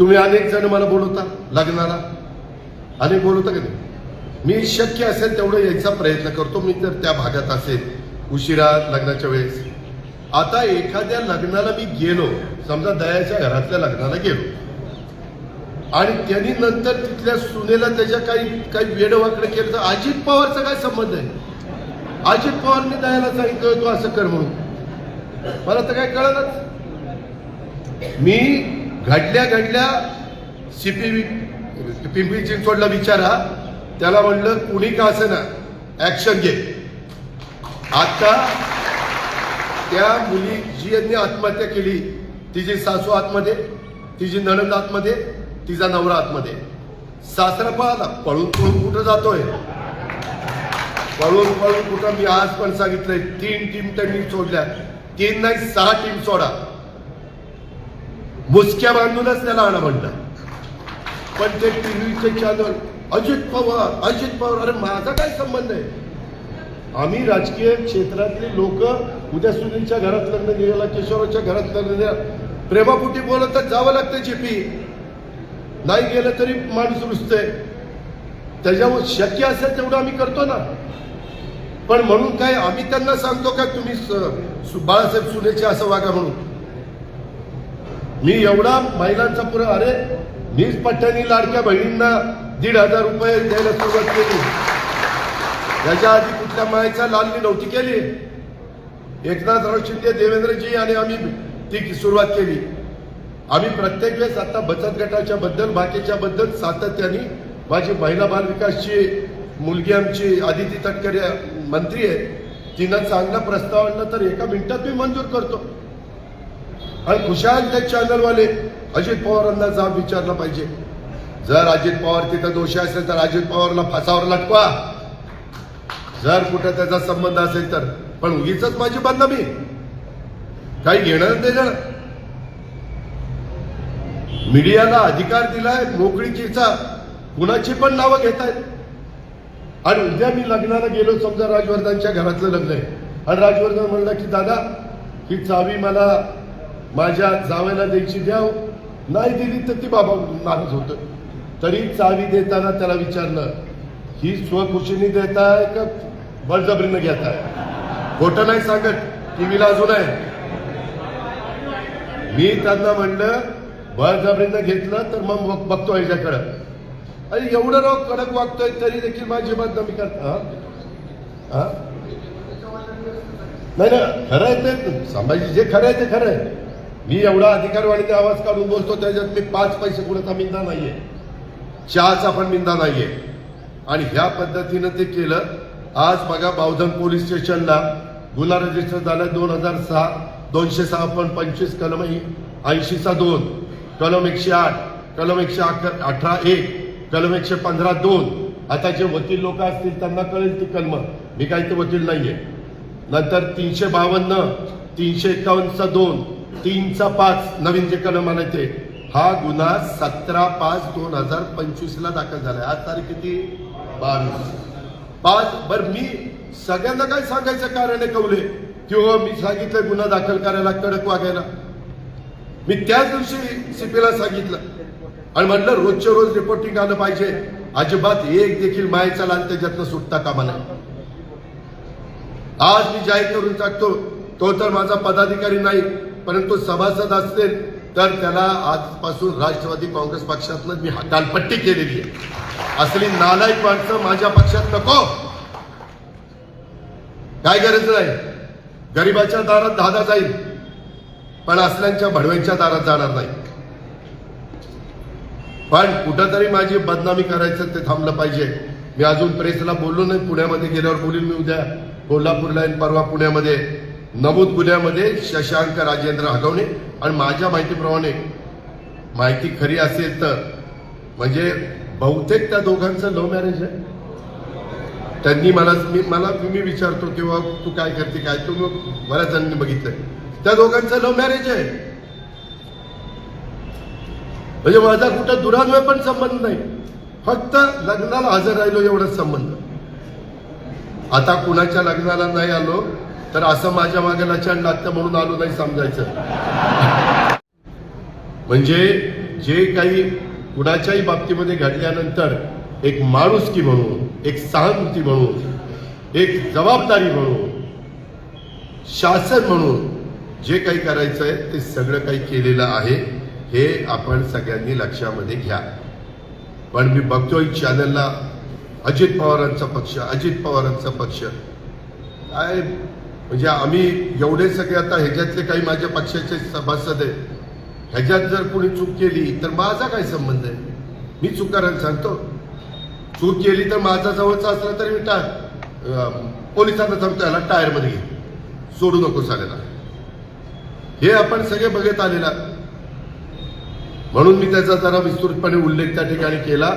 तुम्ही अनेक जण मला बोलवता लग्नाला. अनेक बोलवता का नाही? मी शक्य असेल तेवढं यायचा प्रयत्न करतो मी जर त्या भागात असेल उशिरा लग्नाच्या वेळेस. आता एखाद्या लग्नाला मी गेलो समजा दयाच्या घरातल्या लग्नाला गेलो. आणि त्यांनी नंतर तिथल्या सुनेला त्याच्या काही काही वेडवाकडे केलं तर अजित पवारचा काय संबंध आहे? अजित पवारने दयाला सांगितलं तू असं कर म्हणून. मला तर काय कळलंच. मी घडल्या घडल्या सीपी पिंपरी चिंचवडला विचारा. त्याला म्हणलं कुणी का असं ना ऍक्शन घे. आता त्या मुली जी यांनी आत्महत्या केली तिची सासू आतमध्ये तिची नणंद आतमध्ये तिचा नवरा आतमध्ये. सासरा पळाला पळून पळून कुठं जातोय? पळून पळून कुठं? मी आज पण सांगितलंय तीन टीम त्यांनी सोडल्या. तीन नाही सहा टीम सोडा. मुसक्या बांधूनच त्याला आणा म्हणतात पण ते टीव्हीचे चॅनल अजित पवार अजित पवार अरे माझा काय संबंध आहे? आम्ही राजकीय क्षेत्रातले लोक उद्या सुनीलच्या घरात लग्न गेला किशोराच्या घरात लग्न गेला प्रेमापुटी बोलत तर जावं लागतं जेपी नाही गेलं तरी माणूस रुजतंय त्याच्यावर शक्य असेल तेवढं आम्ही करतो ना. पण म्हणून काय आम्ही त्यांना सांगतो का तुम्ही स- सु- बाळासाहेब सुनेचे असं वागा म्हणून? मी एवढा महिलांचा पुरा अरे मीच पठ्ठ्यानी लाडक्या बहिणींना दीड हजार रुपये द्यायला सुरुवात केली. याच्या आधी कुठल्या मायचा लालनी नव्हती केली. एकनाथराव शिंदे देवेंद्रजी आणि आम्ही ती सुरुवात केली. आम्ही प्रत्येक वेळेस आता बचत गटाच्या बद्दल बाकीच्या बद्दल सातत्याने माझी महिला बाल विकासची मुलगी आमची आदिती तटकरे मंत्री आहे. तिनं चांगला प्रस्ताव आणला तर एका मिनिटात मी मंजूर करतो. आणि खुशाल ते चॅनलवाले अजित पवारांना जाब विचारला पाहिजे. जर अजित पवार तिथं दोषी असेल तर अजित पवारला फासावर लटकवा. जर कुठं त्याचा संबंध असेल तर. पण उगीच माझी बदनामी. काही घेणार देणार मीडियाला अधिकार दिलाय मोकळीकीचा कुणाची पण नावं घेत आहेत आणि उद्या मी लग्नाला गेलो समजा राजवर्धनच्या घरातलं लग्न आहे. आणि राजवर्धन म्हणला की दादा ही चावी मला माझ्या जावयाला द्यायची द्याव. नाही दिली तर ती बाबा नाराज होत. तरी चावी देताना त्याला विचारलं ही स्वखुशीने देताय का बळजबरीनं घेताय? खोटं नाही सांगत. टीव्हीला अजून आहे. मी त्यांना म्हणलं बळजबरीनं घेतलं तर मग बघतो याच्याकडं अरे एवढं राव कडक वागतोय तरी देखील माझी बदनामी करता हा? नाही ना खरं आहे ते. संभाजी जे खरं आहे ते खरं आहे. मी एवढा अधिकारवाडीचा आवाज काढून बोलतो त्याच्यात मी पाच पैसे कुणाचा मिंदा नाहीये. चहाचा पण मिंदा नाहीये. आणि ह्या पद्धतीनं ते केलं आज बघा बावधन पोलीस स्टेशनला गुन्हा रजिस्टर झाला दोन हजार सहा दोनशे सहा पण पंचवीस कलम ऐंशीचा दोन कलम एकशे आठ कलम एकशे अठरा एक कलम एकशे पंधरा दोन. आता जे वकील लोक असतील त्यांना कळेल ती कलम. मी काही ते वकील नाहीये. नंतर तीनशे बावन्न तीनशे एकावन्नचा दोन तीनचा पाच. नवीन जे कलम आले हा गुन्हा सतरा पाच दोन हजार पंचवीसला दाखल झाला आज तारीख किती? बावीस. पाच. बर मी सगळ्यांना काय सांगायचं कारण आहे कवले किंवा हो, मी सांगितलं गुन्हा दाखल करायला कडक वागायला. मी त्याच दिवशी सीपीला सांगितलं. आणि म्हटलं रोजच्या रोज रिपोर्टिंग आलं पाहिजे. अजिबात एक देखील मायचा लाल त्याच्यातनं सुटता कामा नाही आज मी जाहीर करून टाकतो. तो तर माझा पदाधिकारी नाही. परंतु सभासद असतील तर त्याला आजपासून राष्ट्रवादी काँग्रेस पक्षातनं मी हकालपट्टी केलेली आहे. असली नालायक माणसं माझ्या पक्षात नको. काय गरज नाही. गरिबाच्या दारात दादा जाईल पण असल्यांच्या भडव्यांच्या दारात जाणार नाही. पण कुठंतरी माझी बदनामी करायचं ते थांबलं पाहिजे. मी अजून प्रेसला बोललो नाही पुण्यामध्ये गेल्यावर बोलील मी उद्या. कोल्हापूरला येईन परवा पुण्यामध्ये. नमूद गुन्ह्यामध्ये शशांक राजेंद्र हगवणे आणि माझ्या माहितीप्रमाणे माहिती खरी असेल तर म्हणजे बहुतेक त्या दोघांचं लव्ह मॅरेज आहे. त्यांनी मला मी मला मी विचारतो किंवा तू काय करते काय तू बऱ्याच जणांनी बघितलंय. त्या दोघांचं लव्ह मॅरेज आहे. म्हणजे माझा कुठं दुरान्वय पण संबंध नाही. फक्त लग्नाला हजर राहिलो एवढाच संबंध. आता कुणाच्या लग्नाला नाही आलो तर असं माझ्या मागे लचण लागतं म्हणून आलो नाही समजायचं. म्हणजे जे काही कुणाच्याही बाबतीमध्ये घडल्यानंतर एक माणुसकी म्हणून एक सहानुभूती म्हणून एक जबाबदारी म्हणून शासन म्हणून जे काही करायचं आहे ते सगळं काही केलेलं आहे हे आपण सगळ्यांनी लक्षामध्ये घ्या. पण मी बघतोय चॅनलला अजित पवारांचा पक्ष अजित पवारांचा पक्ष. काय म्हणजे आम्ही एवढे सगळे आता ह्याच्यातले काही माझ्या पक्षाचे सभासद आहे ह्याच्यात जर कोणी चूक केली तर माझा काय संबंध आहे? मी चुकारायला सांगतो. चूक केली तर माझा जवळचा असला तरी मी टायर पोलिसांना सांगतो याला टायरमध्ये घे. सोडू नको सालेला. हे आपण सगळे बघत आलेला. म्हणून मी त्याचा जरा विस्तृतपणे उल्लेख त्या ठिकाणी केला.